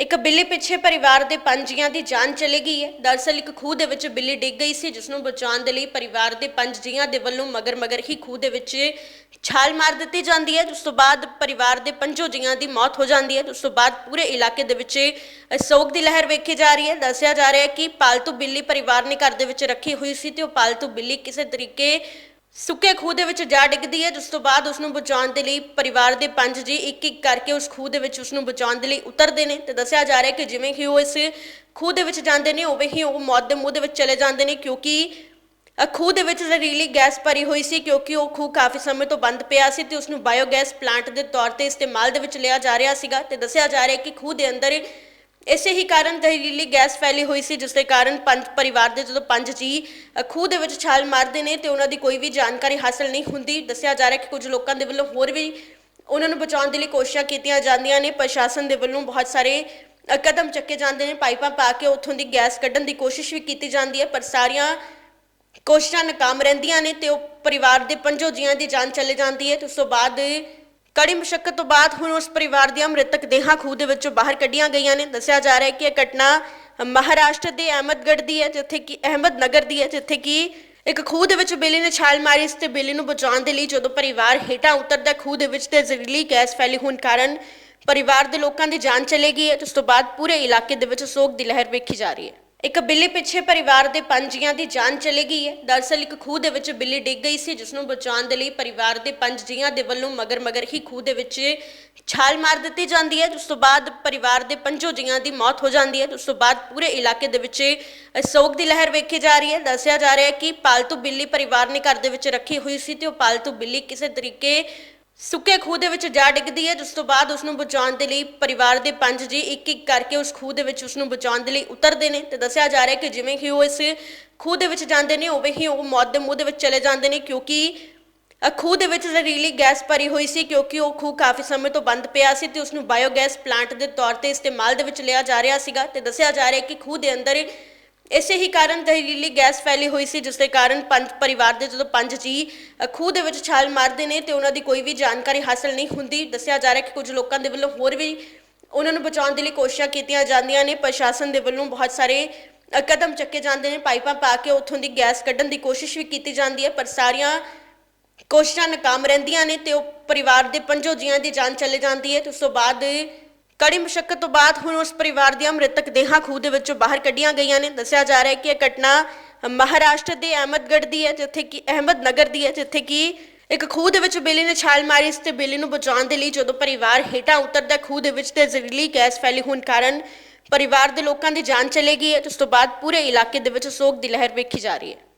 ਇੱਕ ਬਿੱਲੀ ਪਿੱਛੇ ਪਰਿਵਾਰ ਦੇ ਪੰਜ ਜੀਆਂ ਦੀ ਜਾਨ ਚਲੀ ਗਈ ਹੈ। ਦਰਅਸਲ ਇੱਕ ਖੂਹ ਦੇ ਵਿੱਚ ਬਿੱਲੀ ਡਿੱਗ ਗਈ ਸੀ ਜਿਸ ਨੂੰ ਬਚਾਉਣ ਦੇ ਲਈ ਪਰਿਵਾਰ ਦੇ ਪੰਜ ਜੀਆਂ ਦੇ ਵੱਲੋਂ ਮਗਰ ਮਗਰ ਹੀ ਖੂਹ ਦੇ ਵਿੱਚ ਛਾਲ ਮਾਰ ਦਿੱਤੀ ਜਾਂਦੀ ਹੈ। ਉਸ ਤੋਂ ਬਾਅਦ ਪਰਿਵਾਰ ਦੇ ਪੰਜੋ ਜੀਆਂ ਦੀ ਮੌਤ ਹੋ ਜਾਂਦੀ ਹੈ। ਉਸ ਤੋਂ ਬਾਅਦ ਪੂਰੇ ਇਲਾਕੇ ਦੇ ਵਿੱਚ ਸੋਗ ਦੀ ਲਹਿਰ ਵੇਖੀ ਜਾ ਰਹੀ ਹੈ। ਦੱਸਿਆ ਜਾ ਰਿਹਾ ਹੈ ਕਿ ਪਾਲਤੂ ਬਿੱਲੀ ਪਰਿਵਾਰ ਨੇ ਘਰ ਦੇ ਵਿੱਚ ਰੱਖੀ ਹੋਈ ਸੀ ਤੇ ਉਹ ਪਾਲਤੂ ਬਿੱਲੀ ਕਿਸੇ ਤਰੀਕੇ ਸੁੱਕੇ ਖੂਹ ਦੇ ਵਿੱਚ ਜਾ ਡਿੱਗਦੀ ਹੈ ਜਿਸ ਤੋਂ ਬਾਅਦ ਉਸ ਨੂੰ ਬਚਾਉਣ ਦੇ ਲਈ ਪਰਿਵਾਰ ਦੇ ਪੰਜ ਜੀ ਇੱਕ ਇੱਕ ਕਰਕੇ ਉਸ ਖੂਹ ਦੇ ਵਿੱਚ ਉਸ ਨੂੰ ਬਚਾਉਣ ਦੇ ਲਈ ਉਤਰਦੇ ਨੇ ਤੇ ਦੱਸਿਆ ਜਾ ਰਿਹਾ ਹੈ ਕਿ ਜਿਵੇਂ ਹੀ ਉਹ ਇਸ ਖੂਹ ਦੇ ਵਿੱਚ ਜਾਂਦੇ ਨੇ ਉਵੇਂ ਹੀ ਉਹ ਮੌਤ ਦੇ ਮੂੰਹ ਦੇ ਵਿੱਚ ਚਲੇ ਜਾਂਦੇ ਨੇ ਕਿਉਂਕਿ ਅ, ਖੂਹ ਦੇ ਵਿੱਚ ਜ਼ਹਿਰੀਲੀ ਗੈਸ ਭਰੀ ਹੋਈ ਸੀ ਕਿਉਂਕਿ ਉਹ ਖੂਹ ਕਾਫੀ ਸਮੇਂ ਤੋਂ ਬੰਦ ਪਿਆ ਸੀ ਤੇ ਉਸ ਨੂੰ ਬਾਇਓਗੈਸ ਪਲਾਂਟ ਦੇ ਤੌਰ ਤੇ ਇਸਤੇਮਾਲ ਦੇ ਵਿੱਚ ਲਿਆ ਜਾ ਰਿਹਾ ਸੀਗਾ ਤੇ ਦੱਸਿਆ ਜਾ ਰਿਹਾ ਹੈ ਕਿ ਖੂਹ ਦੇ ਅੰਦਰ ਇਸੇ ਹੀ ਕਾਰਨ ਜ਼ਹਿਰੀਲੀ ਗੈਸ ਫੈਲੀ ਹੋਈ ਸੀ ਜਿਸ ਦੇ ਕਾਰਨ ਪੰਜ ਪਰਿਵਾਰ ਦੇ ਜਦੋਂ ਪੰਜ ਜੀ ਖੂਹ ਦੇ ਵਿੱਚ ਛਾਲ ਮਾਰਦੇ ਨੇ ਤੇ ਉਹਨਾਂ ਦੀ ਕੋਈ ਵੀ ਜਾਣਕਾਰੀ ਹਾਸਲ ਨਹੀਂ ਹੁੰਦੀ। ਦੱਸਿਆ ਜਾ ਰਿਹਾ ਕਿ ਕੁਝ ਲੋਕਾਂ ਦੇ ਵੱਲੋਂ ਹੋਰ ਵੀ ਉਹਨਾਂ ਨੂੰ ਬਚਾਉਣ ਦੇ ਲਈ ਕੋਸ਼ਿਸ਼ਾਂ ਕੀਤੀਆਂ ਜਾਂਦੀਆਂ ਨੇ। ਪ੍ਰਸ਼ਾਸਨ ਦੇ ਵੱਲੋਂ ਬਹੁਤ ਸਾਰੇ ਅ, ਕਦਮ ਚੱਕੇ ਜਾਂਦੇ ਨੇ। ਪਾਈਪਾਂ ਪਾ ਕੇ ਉੱਥੋਂ ਦੀ ਗੈਸ ਕੱਢਣ ਦੀ ਕੋਸ਼ਿਸ਼ ਵੀ ਕੀਤੀ ਜਾਂਦੀ ਹੈ ਪਰ ਸਾਰੀਆਂ ਕੋਸ਼ਿਸ਼ਾਂ ਨਾਕਾਮ ਰਹਿੰਦੀਆਂ ਨੇ ਤੇ ਉਹ ਪਰਿਵਾਰ ਦੇ ਪੰਜੋ ਜੀਆਂ ਦੀ ਜਾਨ ਚਲੇ ਜਾਂਦੀ ਹੈ। ਤੇ ਉਸ ਤੋਂ ਬਾਅਦ ਕੜੀ ਮੁਸ਼ਕਲ ਤੋਂ ਬਾਅਦ ਹੁਣ ਉਸ ਪਰਿਵਾਰ ਦੀਆਂ ਮ੍ਰਿਤਕ ਦੇਹਾਂ ਖੂਹ ਦੇ ਵਿੱਚੋਂ ਬਾਹਰ ਕੱਢੀਆਂ ਗਈਆਂ ਨੇ। ਦੱਸਿਆ ਜਾ ਰਿਹਾ ਹੈ ਕਿ ਇਹ ਘਟਨਾ ਮਹਾਰਾਸ਼ਟਰ ਦੇ ਅਹਿਮਦਗੜ੍ਹ ਦੀ ਹੈ, ਜਿੱਥੇ ਕਿ ਅਹਿਮਦ ਨਗਰ ਦੀ ਹੈ, ਜਿੱਥੇ ਕਿ ਇੱਕ ਖੂਹ ਦੇ ਵਿੱਚ ਬਿੱਲੀ ਨੇ ਛਾਲ ਮਾਰੀ ਸੀ ਤੇ ਬਿੱਲੀ ਨੂੰ ਬਚਾਉਣ ਦੇ ਲਈ ਜਦੋਂ ਪਰਿਵਾਰ ਹੇਠਾਂ ਉਤਰਦਾ ਖੂਹ ਦੇ ਵਿੱਚ ਤੇ ਜ਼ਹਿਰੀਲੀ ਗੈਸ ਫੈਲੀ ਹੋਣ ਕਾਰਨ ਪਰਿਵਾਰ ਦੇ ਲੋਕਾਂ ਦੀ ਜਾਨ ਚਲੇ ਗਈ ਹੈ ਤੇ ਉਸ ਤੋਂ ਬਾਅਦ ਪੂਰੇ ਇਲਾਕੇ ਦੇ ਵਿੱਚ ਸੋਗ ਦੀ ਲਹਿਰ ਵੇਖੀ ਜਾ ਰਹੀ ਹੈ। ਇੱਕ ਬਿੱਲੀ ਪਿੱਛੇ ਪਰਿਵਾਰ ਦੇ ਪੰਜ ਜੀਆਂ ਦੀ ਜਾਨ ਚਲੀ ਗਈ ਹੈ। ਦਰਅਸਲ ਇੱਕ ਖੂਹ ਦੇ ਵਿੱਚ ਬਿੱਲੀ ਡਿੱਗ ਗਈ ਸੀ ਜਿਸ ਨੂੰ ਬਚਾਉਣ ਦੇ ਲਈ ਪਰਿਵਾਰ ਦੇ ਪੰਜ ਜੀਆਂ ਦੇ ਵੱਲੋਂ ਮਗਰ ਮਗਰ ਹੀ ਖੂਹ ਦੇ ਵਿੱਚ ਛਾਲ ਮਾਰ ਦਿੱਤੀ ਜਾਂਦੀ ਹੈ। ਉਸ ਤੋਂ ਬਾਅਦ ਪਰਿਵਾਰ ਦੇ ਪੰਜੋ ਜੀਆਂ ਦੀ ਮੌਤ ਹੋ ਜਾਂਦੀ ਹੈ। ਉਸ ਤੋਂ ਬਾਅਦ ਪੂਰੇ ਇਲਾਕੇ ਦੇ ਵਿੱਚ ਸੋਗ ਦੀ ਲਹਿਰ ਵੇਖੀ ਜਾ ਰਹੀ ਹੈ। ਦੱਸਿਆ ਜਾ ਰਿਹਾ ਹੈ ਕਿ ਪਾਲਤੂ ਬਿੱਲੀ ਪਰਿਵਾਰ ਨੇ ਘਰ ਦੇ ਵਿੱਚ ਰੱਖੀ ਹੋਈ ਸੀ ਤੇ ਉਹ ਪਾਲਤੂ ਬਿੱਲੀ ਕਿਸੇ ਤਰੀਕੇ ਸੁੱਕੇ ਖੂਹ ਦੇ ਵਿੱਚ ਜਾ ਡਿੱਗਦੀ ਹੈ ਜਿਸ ਤੋਂ ਬਾਅਦ ਉਸ ਨੂੰ ਬਚਾਉਣ ਦੇ ਲਈ ਪਰਿਵਾਰ ਦੇ ਪੰਜ ਜੀ ਇੱਕ ਇੱਕ ਕਰਕੇ ਉਸ ਖੂਹ ਦੇ ਵਿੱਚ ਉਸ ਨੂੰ ਬਚਾਉਣ ਦੇ ਲਈ ਉਤਰਦੇ ਨੇ ਤੇ ਦੱਸਿਆ ਜਾ ਰਿਹਾ ਹੈ ਕਿ ਜਿਵੇਂ ਕਿ ਉਹ ਇਸ ਖੂਹ ਦੇ ਵਿੱਚ ਜਾਂਦੇ ਨੇ ਉਵੇਂ ਹੀ ਉਹ ਮੌਤ ਦੇ ਮੂੰਹ ਦੇ ਵਿੱਚ ਚਲੇ ਜਾਂਦੇ ਨੇ ਕਿਉਂਕਿ ਅ, ਖੂਹ ਦੇ ਵਿੱਚ ਜ਼ਹਿਰੀਲੀ ਗੈਸ ਭਰੀ ਹੋਈ ਸੀ ਕਿਉਂਕਿ ਉਹ ਖੂਹ ਕਾਫੀ ਸਮੇਂ ਤੋਂ ਬੰਦ ਪਿਆ ਸੀ ਤੇ ਉਸ ਨੂੰ ਬਾਇਓਗੈਸ ਪਲਾਂਟ ਦੇ ਤੌਰ ਤੇ ਇਸਤੇਮਾਲ ਦੇ ਵਿੱਚ ਲਿਆ ਜਾ ਰਿਹਾ ਸੀਗਾ ਤੇ ਦੱਸਿਆ ਜਾ ਰਿਹਾ ਹੈ ਕਿ ਖੂਹ ਦੇ ਅੰਦਰ ਇਸੇ ਹੀ ਕਾਰਨ ਜ਼ਹਿਰੀਲੀ ਗੈਸ ਫੈਲੀ ਹੋਈ ਸੀ ਜਿਸ ਦੇ ਕਾਰਨ ਪੰਜ ਪਰਿਵਾਰ ਦੇ ਜਦੋਂ ਪੰਜ ਜੀ ਖੂਹ ਦੇ ਵਿੱਚ ਛਾਲ ਮਾਰਦੇ ਨੇ ਤੇ ਉਹਨਾਂ ਦੀ ਕੋਈ ਵੀ ਜਾਣਕਾਰੀ ਹਾਸਲ ਨਹੀਂ ਹੁੰਦੀ। ਦੱਸਿਆ ਜਾ ਰਿਹਾ ਕਿ ਕੁਝ ਲੋਕਾਂ ਦੇ ਵੱਲੋਂ ਹੋਰ ਵੀ ਉਹਨਾਂ ਨੂੰ ਬਚਾਉਣ ਦੇ ਲਈ ਕੋਸ਼ਿਸ਼ਾਂ ਕੀਤੀਆਂ ਜਾਂਦੀਆਂ ਨੇ। ਪ੍ਰਸ਼ਾਸਨ ਦੇ ਵੱਲੋਂ ਬਹੁਤ ਸਾਰੇ ਕਦਮ ਚੱਕੇ ਜਾਂਦੇ ਨੇ। ਪਾਈਪਾਂ ਪਾ ਕੇ ਉੱਥੋਂ ਦੀ ਗੈਸ ਕੱਢਣ ਦੀ ਕੋਸ਼ਿਸ਼ ਵੀ ਕੀਤੀ ਜਾਂਦੀ ਹੈ, ਪਰ ਸਾਰੀਆਂ ਕੋਸ਼ਿਸ਼ਾਂ ਨਾਕਾਮ ਰਹਿੰਦੀਆਂ ਨੇ ਤੇ ਉਹ ਪਰਿਵਾਰ ਦੇ ਪੰਜੋ ਜੀਆਂ ਦੀ ਜਾਨ ਚਲੇ ਜਾਂਦੀ ਹੈ। ਤੇ ਉਸ ਤੋਂ ਬਾਅਦ ਕੜੀ ਮੁਸ਼ਕਲ ਤੋਂ ਬਾਅਦ ਹੁਣ ਉਸ ਪਰਿਵਾਰ ਦੀਆਂ ਮ੍ਰਿਤਕ ਦੇਹਾਂ ਖੂਹ ਦੇ ਵਿੱਚੋਂ ਬਾਹਰ ਕੱਢੀਆਂ ਗਈਆਂ ਨੇ। ਦੱਸਿਆ ਜਾ ਰਿਹਾ ਹੈ ਕਿ ਇਹ ਘਟਨਾ ਮਹਾਰਾਸ਼ਟਰ ਦੇ ਅਹਿਮਦਗੜ੍ਹ ਦੀ ਹੈ, ਜਿੱਥੇ ਕਿ ਅਹਿਮਦ ਨਗਰ ਦੀ ਹੈ, ਜਿੱਥੇ ਕਿ ਇੱਕ ਖੂਹ ਦੇ ਵਿੱਚ ਬਿੱਲੀ ਨੇ ਛਾਲ ਮਾਰੀ। ਸੀ ਤੇ ਬਿੱਲੀ ਨੂੰ ਬਚਾਉਣ ਦੇ ਲਈ ਜਦੋਂ ਪਰਿਵਾਰ ਹੇਠਾਂ ਉਤਰਦਾ ਖੂਹ ਦੇ ਵਿੱਚ ਤੇ ਜ਼ਹਿਰੀਲੀ ਗੈਸ ਫੈਲੀ ਹੋਣ ਕਾਰਨ ਪਰਿਵਾਰ ਦੇ ਲੋਕਾਂ ਦੀ ਜਾਨ ਚਲੇ ਗਈ ਹੈ। ਤੇ ਉਸ ਤੋਂ ਬਾਅਦ ਪੂਰੇ ਇਲਾਕੇ ਦੇ ਵਿੱਚ ਸੋਗ ਦੀ ਲਹਿਰ ਵੇਖੀ ਜਾ ਰਹੀ ਹੈ।